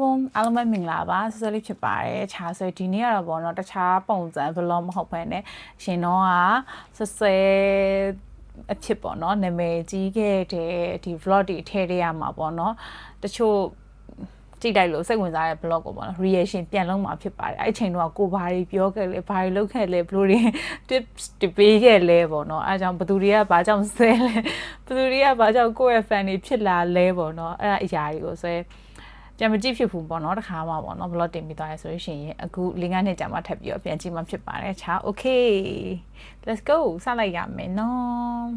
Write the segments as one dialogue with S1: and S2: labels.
S1: ဘုံအားလုံးပဲမင်္ဂလာပါဆက်ဆက်လေးဖြစ်ပါတယ်ခြားဆွဲဒီနေ့ကတော့ဗောနော်တခြားပုံစံ vlog မဟုတ်ဘဲနဲ့ရှင်တော့ကဆက်ဆွဲအဖြစ်ပေါ့နော်နာမည်ကြီးခဲ့တဲ့ဒီ vlog တွေထည့်ရရမှာပေါ့နော်တချို့ကြည့်လိုက်လို့စိတ်ဝင်စားတဲ့ blog ကိုပေါ့နော် reaction ပြန်လုပ်မှာဖြစ်ပါတယ်အဲ့ချိန်တော့ကိုဘာတွေပြောခဲ့လဲဘာတွေလုပ်ခဲ့လဲဘလို့တွေ tips တွေပေးခဲ့လဲပေါ့နော်အဲအကြောင်းဘသူတွေကဘာကြောင့်ဆဲလဲဘသူတွေကဘာကြောင့်ကိုယ့်ရဲ့ fan တွေဖြစ်လာလဲပေါ့နော်အဲ့ဒါအရာတွေကိုဆွဲ ပြန်မကြည့်ဖြစ်ဘူးပေါ့နော်တခါမှပေါ့နော် blog တင်ပြီးသွားရဲဆိုလို့ရှိရင်အခု၄၅နှစ်ကြာမှထပ်ပြီးတော့ပြန်ကြည့်မှဖြစ်ပါတယ်ချာ okay let's go စလိုက်ရမယ်နော်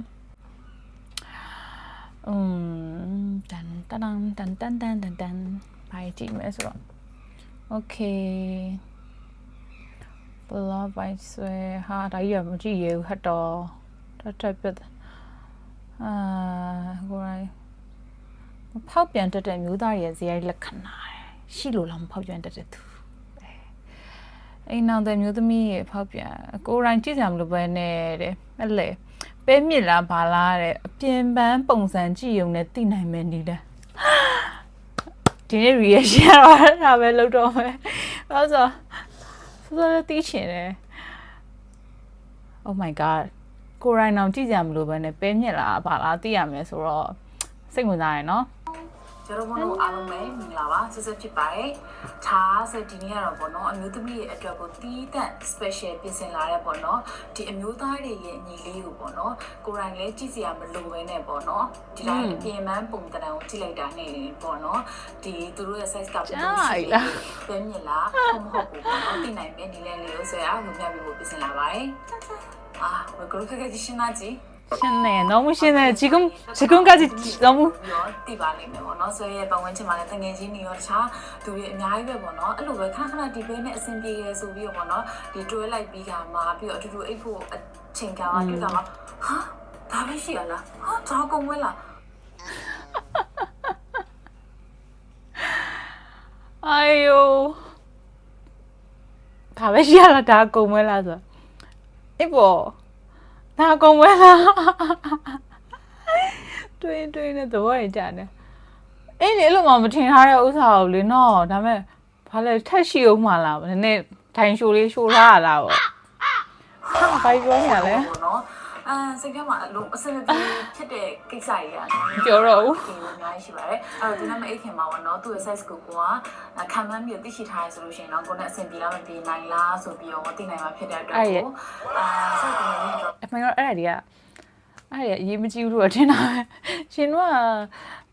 S1: อืมတန်တန်တန်တန်တန်တန်တန်ဘာကြည့်မလဲဆိုတော့ okay ဘလောဘိုင်ဆွဲဟာဒါကြီးရမကြည့်ရဘူးဟတ်တော့တတ်တက်ပြတ်အာကိုရိုင်း ဖောက်ပြန်တတ်တဲ့မျိုးသားရဲ့ဇာတ်လက္ခဏာရှိလို့လားမဖောက်ပြန်တတ်တဲ့သူအိမ်နောက်တဲ့မျိုးသမီးရဲ့ဖောက်ပြန်ကိုရိုင်းကြည့်ကြမလို့ပဲနဲ့တဲ့အဲ့လေပဲမြစ်လားဘာလားတဲ့အပြင်ပန်းပုံစံကြည့်ုံနဲ့သိနိုင်မယ်နီးတယ်ဒီနေ့ reaction တော့ဒါပဲလုပ်တော့မယ်အဲ့ဆိုစောစောတီးချင်တယ် Oh my god ကိုရိုင်းအောင်ကြည့်ကြမလို့ပဲနဲ့ပဲမြစ်လားဘာလားသိရမယ်ဆိုတော့စိတ်ဝင်စားရယ်နော်
S2: ကျတော့ဘုံတို့အားလုံးပဲမင်္ဂလာပါဆက်ဆက်ဖြစ်ပါတယ်။ဒါဆိုဒီနေ့ကတော့ပေါ့နော်အမျိုးသမီးရဲ့အတွက်ကိုတီးတန့် special ပြင်ဆင်လာတဲ့ပေါ့နော်ဒီအမျိုးသားတွေရဲ့ညီလေးကိုပေါ့နော်ကိုရိုင်းလည်းကြည့်စရာမလိုဘဲနဲ့ပေါ့နော်ဒီတိုင်းအပြင်ပန်းပုံတံတန်ကိုကြည့်လိုက်တာနဲ့ပေါ့နော်ဒီသူတို့ရဲ့ size ကဘယ်လိုရှိလဲပဲမြင်လားမဟုတ်ဘူးပေါ့နော်သိနိုင်မယ်ဒီလဲလေးကိုဆွဲအားလုံပြပြီးဖို့ပြင်ဆင်လာပါတယ်။အာဘယ်လိုခက်ခဲရှင်းသားကြည့်
S1: 신네 너무 신네 지금 지금까지 너무
S2: ရောတည်ပါလိမ့်မယ်ပေါ့နော်ဆွဲရဲ့ပတ်ဝန်းကျင်မှာလည်းတငယ်ချင်းတွေရောတခြားသူတွေအများကြီးပဲပေါ့နော်အဲ့လိုပဲခဏခဏဒီဘေးနဲ့အဆင်ပြေရဲဆိုပြီးတော့ပေါ့နော်ဒီတွဲလိုက်ပြီးကမှပြီးတော့အတူတူအိတ်ဖို့အချိန်ကမှတွေ့တာမှာဟာဒါပဲရှိရလားဟာဒါကုန်ဝဲလား
S1: 아유 다 배시하라 다 공매라서 이 လာကုန်ဝဲလာတွင်းတွင်းနဲ့သဘောရကြတယ်အင်းလေအဲ့လိုမှမထင်ထားတဲ့ဥစ္စာကိုလေနော်ဒါမဲ့ဘာလဲထက်ရှိအောင်မှလားနည်းနည်းဒိုင်ရှိုလေးရှိုးလာရလားပေါ့ဘာပြောနေရလဲ
S2: အာစိတ်ထဲမှာအလုံးအစင်ပြေဖြစ်တဲ့ကိစ္စကြီးอ่ะ
S1: ပြောတော့ဦး
S2: ဒီလိုအများကြီးရှိပါတယ်အဲ့တော့ဒီနေ့မအိတ်ခင်မှာပေါ့နော်သူ့ရဲ့ size ကိုကိုကခံမှန်းပြီးသိရှိထားရဆိုလို့ရှိရင်တော့ကိုနဲ့အဆင်ပြေလားမပြေနိုင်လားဆိုပြီးတော့သိနိုင်မှာဖြစ်တဲ့အတွက်ကိုအာဆက်ပြီးတော့
S1: အမှန်တော့အဲ့ဒါတွေကအဲ့ဒါတွေအရေးမကြီးဘူးလို့ထင်တာပဲရှင်တို့က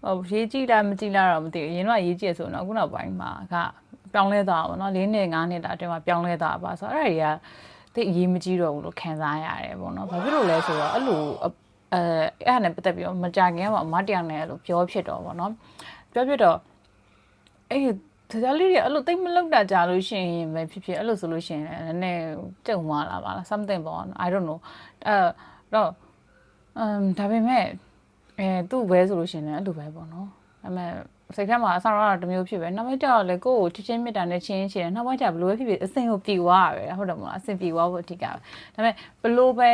S1: ဟိုရေးကြည့်လားမကြည့်လားတော့မသိဘူးရင်တော့ရေးကြည့်ရဆိုတော့အခုနောက်ပိုင်းမှာကပြောင်းလဲသွားပါတော့၄နှစ်၅နှစ်တာအတွင်းမှာပြောင်းလဲသွားပါဆိုတော့အဲ့ဒါတွေက တိတ်အရေးမကြီးတော့ဘူးလို့ခံစားရတယ်ပေါ့နော်ဘာဖြစ်လို့လဲဆိုတော့အဲ့လိုအဲအဲ့ဒါနဲ့ပတ်သက်ပြီးတော့မကြခင်ကမှအမတယောက်နဲ့အဲ့လိုပြောဖြစ်တော့ပေါ့နော်ပြောဖြစ်တော့အဲ့ဒီဒါလေးတွေအဲ့လိုတိတ်မလောက်တာကြာလို့ရှိရင်ပဲဖြစ်ဖြစ်အဲ့လိုဆိုလို့ရှိရင်လည်းနည်းနည်းတုံသွားလာပါလား something ပေါ့ I don't know အဲ့တော့အမ်ဒါပေမဲ့အဲသူ့ဘဲဆိုလို့ရှိရင်လည်းအဲ့လိုပဲပေါ့နော်ဒါပေမဲ့ စိတ်ထဲမှာအဆောင်ရတာတစ်မျိုးဖြစ်ပဲနောက်ပိုင်းကျတော့လေကိုယ့်ကိုချစ်ချင်းမြတ်တာနဲ့ချင်းချင်းတယ်နောက်ပိုင်းကျဘလို့ပဲဖြစ်ဖြစ်အစင်ကိုပြေသွားရပဲဟုတ်တယ်မလားအစင်ပြေသွားဖို့အဓိကပဲဒါပေမဲ့ဘလို့ပဲ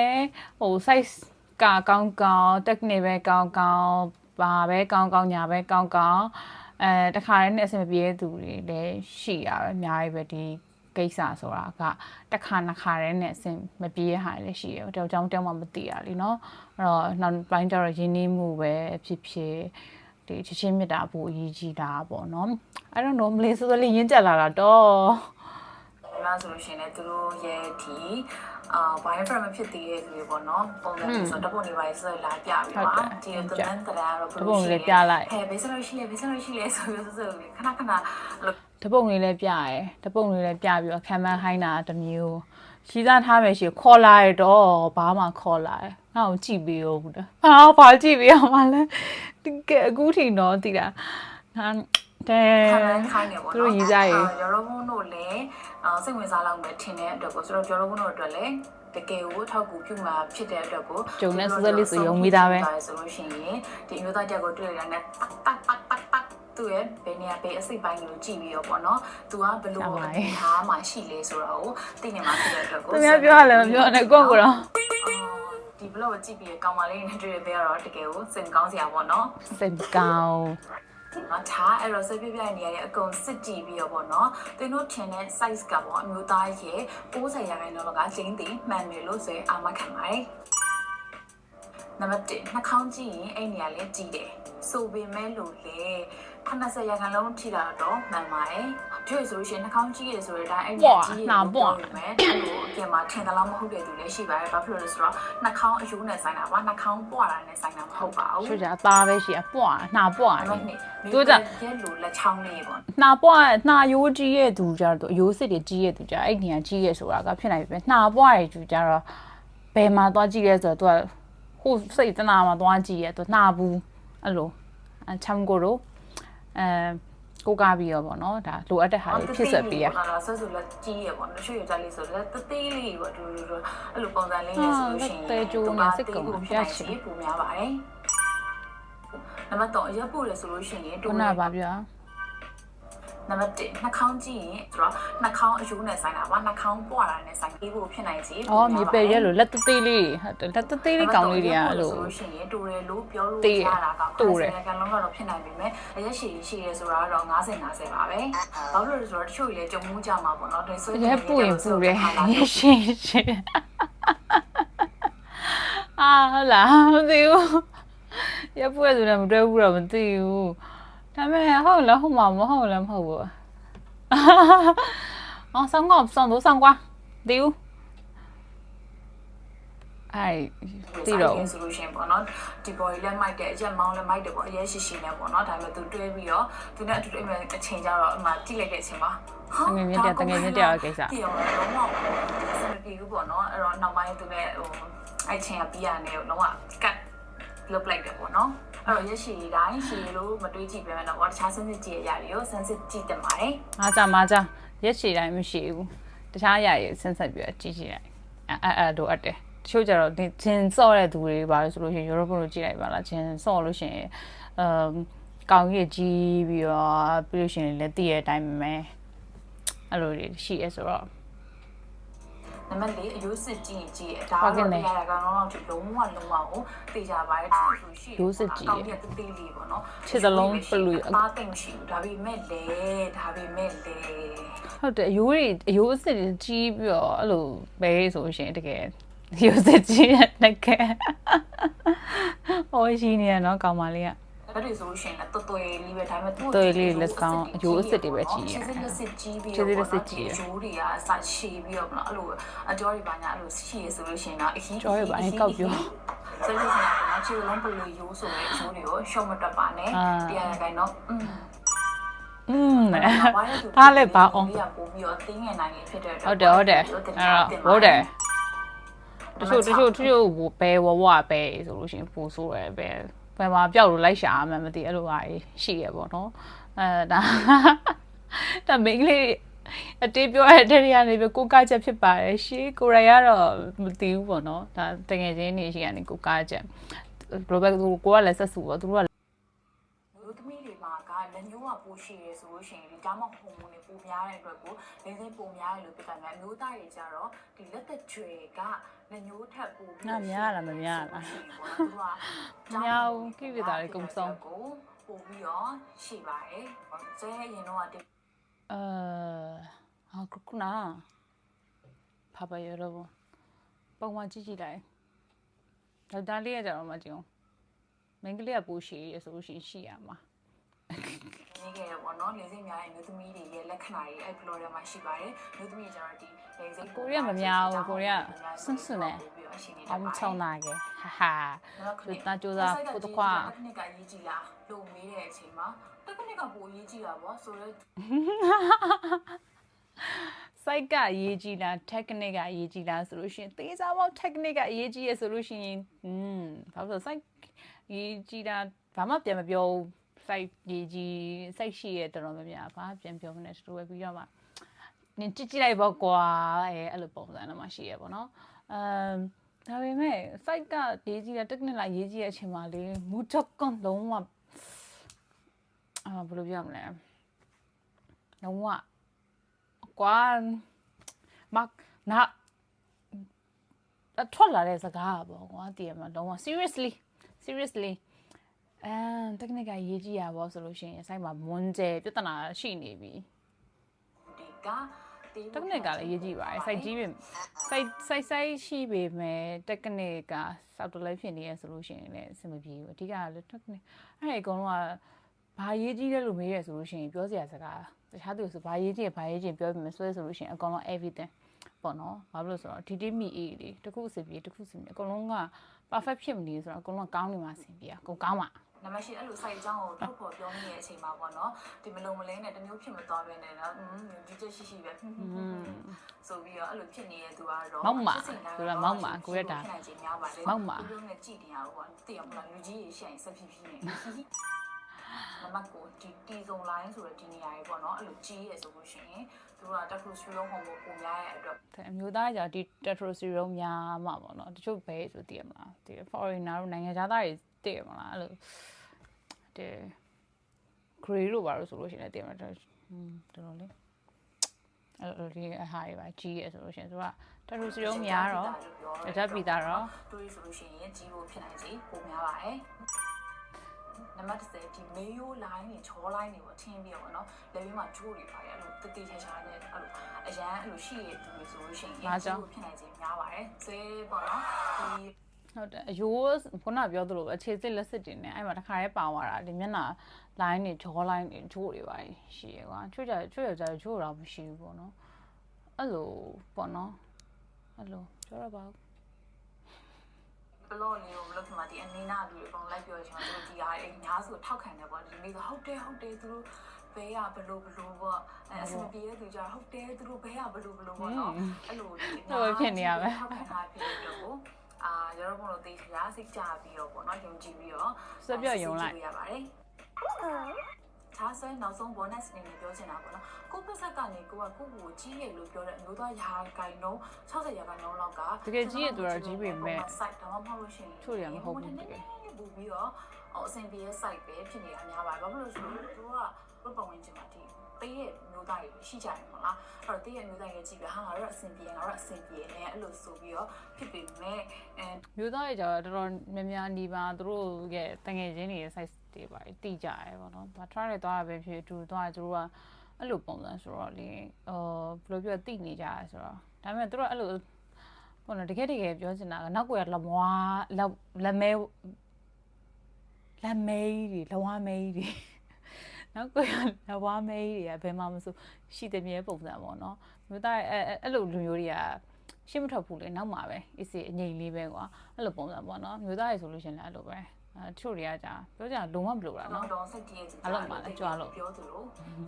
S1: ဟို size ကကောင်းကောင်း technique ပဲကောင်းကောင်းဘာပဲကောင်းကောင်းညာပဲကောင်းကောင်းအဲတခါတည်းနဲ့အဆင်မပြေတဲ့သူတွေလည်းရှိရပဲအများကြီးပဲဒီကိစ္စဆိုတာကတစ်ခါနှစ်ခါတည်းနဲ့အဆင်မပြေရဟာလည်းရှိတယ်။တောင်ကြောင်တောင်မှမသိရလीเนาะ။အဲ့တော့နောက်ပိုင်းကျတော့ရင်းနှီးမှုပဲဖြစ်ဖြစ် ဒီချစ်ချင်းမြတ်တာအဖို့အရေးကြီးတာပေါ့နော်။ I don't know မလေးစိုးစိုးလေးရင်းကြက်လာတာတော့
S2: ဒီမှာဆိုလို့ရှိရင်လည်းသူတို့ရဲ့ဒီအာ biofilm မဖြစ်သေးတဲ့လူတွေပေါ့နော်ပုံစံမျိုးဆိုတော့တပုတ်နေပါဆိုလာပြပြီးပါဒီသူတန်းတရာတော့ဟဲ့ဘေးစလို့ရှိလေဘေးစလို့ရှိလေဆိုပြီးဆိုဆိုခဏခဏ
S1: တပုံလေးလည်းပြရဲတပုံလေးလည်းပြပြီးတော့ခံမန်းဟိုင်းတာတစ်မျိုးရှိသားထားမယ်ရှိခေါ်လာရတော့ဘာမှခေါ်လာတယ်ငါ့ကိုကြည့်ပြီးရောဘူးလားဟာဘာကြည့်ပြီးအောင်မလဲ တကယ်အခုထိတော့တည်တာဟာတဲ
S2: ခံမှန်းခိုင်းနေပေါ့
S1: သူတို့ရီးစားရေ
S2: ရောရောဘုံတို့လည်းစိတ်ဝင်စားလောက်မယ်ထင်တဲ့အတွက်ကိုဆိုတော့ရောရောဘုံတို့အတွက်လည်းတကယ်ကိုထောက်ကူပြုမှာဖြစ်တဲ့အတွက်ကိုဆိုလို့ရှိရင်ဒီမျိုးသားတက်ကိုတွေ့ရတဲ့တက်တက်တက်တက်တက်သူရဲ့ဘယ်နေရာဘယ်အစိတ်ပိုင်းကိုကြည့်ပြီးတော့ပေါ့နော်။ तू ကဘလို့ထားမှရှိလဲဆိုတော့သိနေမှာဖြစ်တဲ့အတွက်ကို
S1: သူများပြောရလဲမပြောနဲ့ကိုယ့်ကိုယ်တော့
S2: ဒီ blog ကိုကြည့်ပြီးကောင်းပါလေနဲ့တွေ့ရတဲ့ကတော့တကယ်ကိုစိတ်ကောင်းစရာပေါ့နော်
S1: စိတ်ကောင်း
S2: နော်ထားအဲ့တော့ဆွဲပြပြနေရတဲ့အကုန်စစ်ကြည့်ပြီးတော့ပေါ့နော်သင်တို့ထင်တဲ့ size ကပေါ့အမျိုးသားရဲ့60ရာခိုင်နှုန်းလောက်ကကျင်းတည်မှန်တယ်လို့ဆိုရင်အာမခံပါတယ်နံပါတ်1နှာခေါင်းကြည့်ရင်အဲ့နေရာလေးကြည့်တယ်ဆိုပေမဲ့လို့လေ80ရာခိုင်နှုန်းထိတာတော့မှန်ပါတယ်ဒီလိုဆိုလို့ရှိရင်နှာခေါင်းကြည့်ရဆိုတဲ့အတိုင်းအဲ့နေရာကြည့်ရလို့ပြောရမယ်အဲ့လိုအ ပြင်မှာထင်သလားမဟုတ်တဲ့သူလည်းရှိပါတယ်ဘာဖြစ်လို့လဲဆိုတော့နှာခေါင်းအယိုးနဲ့ဆိုင်တာပါနှာခေါင်းပွာတာနဲ့ဆိုင်တာမဟုတ်ပါဘူး
S1: ချို့ကြအသားပဲရှိအပွားနှာပွား
S2: အဲ့
S1: နေ
S2: တော့နေ့
S1: သူက
S2: ရဲ့လိုလက်ချောင်းလေးပေါ့
S1: နှာပွားနှာရိုးကြီးရဲ့သူကြတော့အရိုးစစ်တွေကြီးရဲ့သူကြအဲ့နေရာကြီးရဲ့ဆိုတာကဖြစ်နိုင်ပြီပဲနှာပွားရဲ့သူကြတော့ဘယ်မှာသွားကြည့်လဲဆိုတော့ तू ဟိုစိတ်တနာမှာသွားကြည့်ရဲ့ तू နှာဘူးအဲ့လိုအချမ်ကိုတော့အဲ ကိုကားပြီးတော့ဗောနော်ဒါလိုအပ်တဲ့ဟာတွေဖြစ်ဆက်ပေးရ
S2: အဲ့တော့ဆက်စုလက်ကြီးရပေါ့နော်ရွှေရကြလေးဆိုလက်တသေးလေးပေါ့ဒူဒူဒူအဲ့လိုပုံစံလေးနဲ့ဆိုလို့ရှိရင်ပူများပါတယ်နံပါတ်3အရက်ပို့လဲဆိုလို့ရှိရင်
S1: ခုနကပါပြော
S2: နံပါတ်1နှာခေါင်းကြည့်ရင်ဆိုတော့နှာခေါင်းအယူနဲ့ဆိုင်တာပါနှာခေါင်းပွာတာနဲ့ဆိုင်ပြီးဖို့ဖြစ်နိုင်စီ
S1: အော်မြေပယ်ရက်လို့လက်တသေးလေးဟုတ်တယ်လက်တသေးလေးကောင်းလေးတွေကအဲ့လို
S2: ဆိုလို့ရှိရင်တူတယ်လို့ပြောလို့
S1: တေး
S2: ရတာက
S1: တူတယ်
S2: ကလုံးကတော့ဖြစ်နိုင်ပြီမဲ့အရက်ရှိရှိရဲဆိုတာကတော့90 90ပါပဲဘာလို့လဲဆိုတော့တချို့ကြီးလည်းကြုံမှုကြမှာပေါ့နော်ဒါဆို
S1: ရဲပူရင်ပူတယ်ရရှင်ရှင်အာဟုတ်လားမသိဘူးရပူရဆိုလည်းမတွဲဘူးတော့မသိဘူး ဒါပေမဲ့ဟုတ်လားဟုတ်မှာမဟုတ်လည်းမဟုတ်ဘူးအော်ဆောင်းကောဆောင်းတို့ဆောင်းကွာဒီဦးအဲ့တီတော့
S2: ဆိုလို့ရှိရင်ပေါ့နော်ဒီ body လည်းမိုက်တယ်အရက်မောင်းလည်းမိုက်တယ်ပေါ့အရက်ရှိရှိနဲ့ပေါ့နော်ဒါပေမဲ့သူတွဲပြီးတော့သူနဲ့အတူတူအမေအချိန်ကြတော့အမှကြည့်လိုက်တဲ့အချိန်မှာ
S1: ငယ်မြင့်တဲ့တငယ်မြင့်တဲ့ကိစ္စ
S2: ဒီအောင်လုံးဝစမပြေဘူးပေါ့နော်အဲ့တော့နောက်ပိုင်းသူနဲ့ဟိုအဲ့ချိန်ကပြီးရတယ်လုံးဝကတ်လုတ်လိုက်တယ်ပေါ့နော် အဲ့တော့ရက်ရှိတိုင်းရှိလို့မတွေးကြည့်ပြန်တော့တခြားစမ်းစစ်ကြည့်ရရတယ်ရောစမ်းစစ်ကြည့်တယ်ပါတယ်
S1: အားကြမာကြရက်ရှည်တိုင်းမရှိဘူးတခြားအရာတွေဆင်းဆက်ပြီးတော့ကြည့်ကြည့်လိုက်အဲအဲလိုအပ်တယ်တချို့ကြတော့ဒီဂျင်ဆော့တဲ့သူတွေပါလို့ဆိုလို့ရှိရင်ယူရိုပလိုကြည့်လိုက်ပါလားဂျင်ဆော့လို့ရှိရင်အမ်ကောင်းကြီးကြီးပြီးတော့ပြီးလို့ရှိရင်လည်းတည့်ရတဲ့အတိုင်းပဲအဲ့လိုတွေရှိရဲဆိုတော့
S2: နံပါတ်၄အယိုးစစ်ကြည့်ကြည့်ဒါတော့တရားရကောင်တော့လုံးဝလုံးဝကိုသိကြပါတယ်သူရှိကောင်းတဲ့တေးလေးပေါ့နော်ပါတင်ရှိဒါပေမဲ့လေဒါပေမဲ့လေ
S1: ဟုတ်တယ်အယိုးတွေအယိုးအစ်စ်တွေကြီးပြီးတော့အဲ့လိုပဲဆိုလို့ရှိရင်တကယ်အယိုးအစ်စ်ကြီးတဲ့တကယ်ဟိုရှိနေရနော်ကောင်မလေးက
S2: ဘက်တွေဆိုလို့ရှိရင်လည်းတော်တော်လေးလေးပဲဒါပေမဲ့သူ့
S1: တော်တော်လေးလက်ကောင်အယိုးအစ်စ်တွေပဲကြီးရ
S2: တယ်။လက်စစ်ကြီးပြီး
S1: တော့လက်စစ်ကြီးအ
S2: ယိုးတွေကအစရှည်ပြီးတော့မလားအဲ့လိုအကြောတွေပါညာအဲ့လိုရှည်ရဆိုလို့ရှိရင်တော့အကြီး
S1: ကြောတွေပါညာကောက်ပြော
S2: ဆိုလို့ရှိရင်တော့ချီလုံးပလူယိုးဆိုတဲ့အယိုးတွေကိုရှုံးမတက်ပါနဲ့တရားရတိုင်းတော့อืมဒါ
S1: လည်းဘာအောင်
S2: ပြီးတော့တင်းငယ်နိုင်ဖြစ်တဲ့အတွက်
S1: ဟုတ်တယ်ဟုတ်တယ်အဲ့တော့ဟုတ်တယ်တချို့တချို့တချို့ဘဲဝဝဘဲဆိုလို့ရှိရင်ပူဆိုးရယ်ဘဲ ဘယ်မှာပျောက်လို့လိုက်ရှာမှမသိအဲ့လိုဟာရှိရပေါ့နော်အဲဒါဒါမိန်းကလေးအတေးပြောရတဲ့နေရာနေပဲကိုကားချက်ဖြစ်ပါတယ်ရှေးကိုရိုင်ကတော့မသိဘူးပေါ့နော်ဒါတကယ်ချင်းနေရှိကနေကိုကားချက်ဘယ်လိုပဲကိုကလည်းဆက်စုပေါ့သူတို့က
S2: မျိုးသမီးတွေမှာကလက်ညှိုးက ပိုးရှိရဆိုလို့ရှိရင်ဒီဒါမှဟော်မုန်းတွေပိုများတဲ့အတွက်ကိုလင်းစိပိုများတယ်လို့ပြတာများအမျိုးသားတွေကြတော့ဒီလက်သက်ကြွယ်ကနှမျိုးထပ်ပိုပြီး
S1: တော့များလားမများလား
S2: သူက
S1: မြောင်ကိပြတာလေကုံဆုံး
S2: ကိုပို့ပြီးတော့ရှိပါတယ်ဇဲအရင်တော့
S1: ကအာခုနဖပါရတော့ပုံမှန်ကြည့်ကြည့်လိုက်ဒေါက်တာလေးရကြတော့မကြည့်အောင်မင်းကလေးကပိုးရှိရဆိုလို့ရှိရင်ရှိရမှာ
S2: နေခဲ့ရပေါ့နော်။လင်းစင်းများရဲ့မျိုးသမီးတွေရဲ့လက္ခဏာတွေအဲ့ဖလော်ရီမှာရှိပါတယ်။မျိုးသမီးကျတော့ဒီလင်းစင်း
S1: ကိုရီးယားမများဘူးကိုရီးယားစွန်းစွန်းနဲ့အောင်ချုံနာကဟာဟာသူတာကြိုးစားဖို့တခွာ
S2: တက်ကရေးကြည့်လားလို့မေးတဲ့အချိန်မှာတက်ကနစ်ကပိုရေးကြည့်တာပေါ့ဆိုတော့
S1: စိုက်ကရေးကြည့်လား technique ကရေးကြည့်လားဆိုလို့ရှိရင်သေချာပေါက် technique ကအရေးကြီးရဆိုလို့ရှိရင်อืมဘာလို့ဆိုစိုက်ရေးကြည့်တာဘာမှပြန်မပြောဘူး စိုက်ရေးကြည့်စိုက်ရှိရတော်တော်များများဘာပြန်ပြောမလဲတူပဲပြီးတော့မှနင်ကြည့်ကြည့်လိုက်ပေါ့ကွာအဲအဲ့လိုပုံစံတော့မှရှိရပေါ့နော်အမ်ဒါပေမဲ့စိုက်ကရေးကြည့်တာ technique ကရေးကြည့်တဲ့အချိန်မှာလေမူတော့ကွန်လုံးဝအာဘယ်လိုပြောမလဲလုံးဝကွာမနာအထွက်လာတဲ့စကားပေါ့ကွာတည်ရမှာလုံးဝ seriously seriously အမ်တက္ကနစ်ကရေးကြည့်ရပါဆိုလို့ရှိရင်စိုက်မှာမွန်းကျဲပြဿနာရှိနေပြီ
S2: ဒီကတေး
S1: တက္ကနစ်ကလည်းရေးကြည့်ပါတယ်စိုက်ကြီးပြီစိုက်စိုက်စိုက်ရှိပေမဲ့တက္ကနစ်ကစောက်တလဲဖြစ်နေရဆိုလို့ရှိရင်လည်းအဆင်မပြေဘူးအဓိကကလည်းတက္ကနစ်အဲ့ဒီအကုန်လုံးကဘာရေးကြည့်လဲလို့မေးရဆိုလို့ရှိရင်ပြောစရာစကားတခြားသူဆိုဘာရေးကြည့်ဘာရေးကြည့်ပြောပြမယ်ဆွဲဆိုလို့ရှိရင်အကုန်လုံး everything ပေါ့နော်ဘာလို့လဲဆိုတော့ဒီတိမိအေးလေတစ်ခုအစီပြေတစ်ခုအစီပြေအကုန်လုံးက perfect ဖြစ်မနေဆိုတော့အကုန်လုံးကောင်းနေမှာဆင်ပြေအကုန်ကောင်းပါ
S2: နံပါတ်8အဲ့လို site အကြောင်းကိုထုတ်ဖော်ပြောနေတဲ့အချိန်မှာပေါ့နော်ဒီမလုံးမလင်းနဲ့တမျိုးဖြစ်မသွားပဲနဲ့နော်อืมဒီချက်ရှိရှိပဲဆိုပြီးတော့အဲ့လိုဖြစ်နေတဲ့သူကတော့ဖြစ်နိုင်ခြင်းများပါတယ်ဒီလိုနဲ့ကြည်တရားပေါ့တည်ရမလားလူကြီးရေရှရင်ဆက်ဖြစ်ဖြစ်နေနံပါတ်9ဒီတီဇုံ line ဆိုတဲ့ဒီနေရာကြီးပေါ့နော်အဲ့လိုကြီးရဆိုလို့ရှိရင်သူကတက်ခရူစထရိုဟော်မိုပုံများရဲ့အတွက်
S1: တဲ့အမျိုးသားကြောင့်ဒီ testosterone များမှာပေါ့နော်တချို့ဘဲဆိုတည်ရမလားဒီ foreigner တို့နိုင်ငံခြားသားတွေ တည်ရမလားအဲ့လိုဒီ grey လို့ပါလို့ဆိုလို့ရှိရင်လည်းတည်ရမှာတော်တော်လေးအဲ့လိုဒီအဟာတွေပါကြီးရဆိုလို့ရှိရင်သူက testosterone များတော့အကြပိတာတော့
S2: တွေးဆိုလို့ရှိရင်ကြီးဖို့ဖြစ်နိုင်စီပုံများပါတယ်နံပါတ်10ဒီမေယို line တွေချော line တွေပေါ့ထင်းပြီးတော့နော်လက်ပြီးမှချိုးတွေပါတယ်အဲ့လိုတတိထဲချာနဲ့အဲ့လိုအရန်အဲ့လိုရှိရတဲ့သူတွေဆိုလို့ရှိရင်ကြီးဖို့ဖြစ်နိုင်ခြင်းများပါတယ်ဆွဲပေါ့နော်ဒီ
S1: ဟုတ်တယ်အယိုးခုနပြောသလိုပဲအခြေစစ်လက်စစ်တင်နေအဲ့မှာတစ်ခါရဲပါသွားတာဒီမျက်နှာ line တွေ jaw line တွေချိုးတွေပါရှိရကွာချိုးကြချိုးရကြချိုးတော့မရှိဘူးပေါ့နော်အဲ့လိုပေါ့နော်အဲ့လိုပြောရပါဦး
S2: ဘလော့လေးကိုမလုပ်ခင်မှာဒီအနီနာလူတွေအကုန်လိုက်ပြောချင်တော့သူတို့ဒီအားအများဆိုထောက်ခံတယ်ပေါ့ဒီနေ့ဆိုဟုတ်တယ်ဟုတ်တယ်သူတို့ဘဲရဘလို့ဘလို့ပေါ့အဲအစမပြေတဲ့သူကြဟုတ်တယ်သူတို့ဘဲရဘလို့ဘလို့ပေါ့နော်အဲ့လိုဒီထောက်ခံတာဖြစ်တဲ့တော့ အာရတော့ဘလို့တေးချာစိတ်ကြပြီးတော့ပေါ့နော်ယုံကြည်ပြီးတော့ရပါတယ်ခြားဆွဲနောက်ဆုံး bonus အနေနဲ့ပြောချင်တာပေါ့နော်ကိုပက်ဆက်ကနေကိုကကိုကိုကြီးရလို့ပြောတဲ့အမျိုးသားရာဂိုင်နှုန်း60ရာခိုင်နှုန်းလောက်က site တော့မဟုတ်လို့ရှိရင်ပူပြီးတော့ဟိုအဆင်ပြေတဲ့ site ပဲဖြစ်နေတာများပါတယ်ဘာဖြစ်လို့ဆိုတော့သူကဘပတ်ဝင်ချင်မှာဒီ ပေးရဲ့မျိုးသားတွေရှိကြတယ်မလားအဲ့တော့ပေးရဲ့မျိုးသားတွေကြည့်ပြီးဟာငါတို့အဆင်ပြေငါတို့အဆင်ပြေနေအဲ့လိုဆိုပြီးတော့ဖြစ်ပေမဲ့အဲ
S1: မျိုးသားတွေကြတော့တော်တော်များများနေပါသူတို့ရဲ့တငယ်ချင်းတွေရဲ့ size တွေပါတိကြရဲပေါ့နော်။ဘာ try တွေသွားရပဲဖြစ်တူသွားသူတို့ကအဲ့လိုပုံစံဆိုတော့လေဟိုဘယ်လိုပြောတိနေကြရဲဆိုတော့ဒါပေမဲ့သူတို့အဲ့လိုပေါ့နော်တကယ်တကယ်ပြောချင်တာကနောက်ကွယ်လမွားလက်မဲလက်မဲကြီးတွေလဝါမဲကြီးတွေ နောက်ကွယ်လဝါမဲကြီးတွေကဘယ်မှမဆိုရှိတဲ့မြဲပုံစံပေါ့နော်မြို့သားအဲ့အဲ့လိုလူမျိုးတွေကရှင်းမထွက်ဘူးလေနောက်မှာပဲအစ်စီအငိမ့်လေးပဲကွာအဲ့လိုပုံစံပေါ့နော်မြို့သားတွေဆိုလို့ရှင်လည်းအဲ့လိုပဲအဲတချို့တွေကကြာပြောကြလုံးဝမလို့တာနော်
S2: တော့စိတ်ကြီးကြီးပြောသလို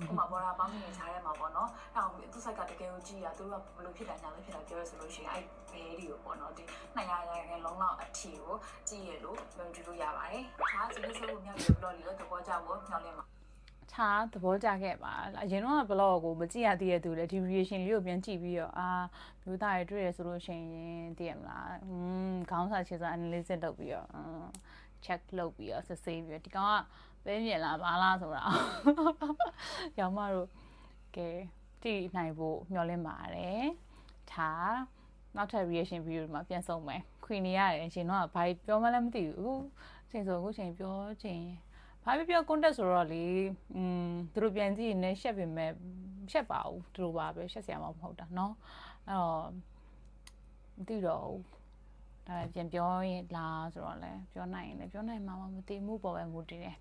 S2: ဟိုမှာဘောရာပေါင်းနေချားရဲမှာပေါ့နော်အဲ့တော့သူဆိုင်ကတကယ်ကိုကြည့်ရသူကဘလို့ဖြစ်တာညာလို့ဖြစ်တာပြောရဆိုလို့ရှိရင်အဲ့ဘဲဒီကိုပေါ့နော်ဒီ200ရာခိုင်လုံးလောက်အထီကိုကြည့်ရလို့ပြောကြည့်လို့ရပါတယ်ဒါဒီလိုဆိုလို့မြောက်ပြီးတော့လို့သဘောကျဖို့ညှောင်းလင်းပါ
S1: ထားသဘောကျခဲ့ပါအရင်တော့ blog ကိုမကြည့်ရသေးတဲ့သူလည်းဒီ reaction လေးကိုပြန်ကြည့်ပြီးတော့အာမျိုးသားတွေတွေ့ရဆိုလို့ရှိရင်သိရမလားอืมခေါင်းစာခြေစာ analysis လုပ်ပြီးတော့ check လုပ်ပြီးတော့စစ်ဆေးပြီးတော့ဒီကောင်ကပဲမြင်လားဘာလားဆိုတာရောင်မတို့ကဲတည်နိုင်ဖို့မျှော်လင့်ပါတယ်ထားနောက်ထပ် reaction video မှာပြန်ဆုံးမယ်ခွေနေရတယ်ရှင်တော့ဘာပြောမှလည်းမသိဘူးအခုချိန်ဆိုအခုချိန်ပြောချိန် ဘာပဲပြော contact ဆိုတော့လေอืมသူတို့ပြန်ကြည့်နေရှက်ပြင်မဲ့ရှက်ပါဘူးသူတို့ပါပဲရှက်စရာမဟုတ်တာเนาะအဲ့တော့မသိတော့ဘူးဒါပြန်ပြောရင်လားဆိုတော့လည်းပြောနိုင်ရင်လည်းပြောနိုင်မှာမသိမှုပေါ်ပဲမူတည်တယ်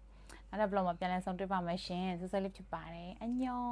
S1: နောက်တဲ့ blog မှာပြန်လဲဆုံးတွေ့ပါမယ်ရှင်ဆက်ဆက်လေးဖြစ်ပါတယ်အညော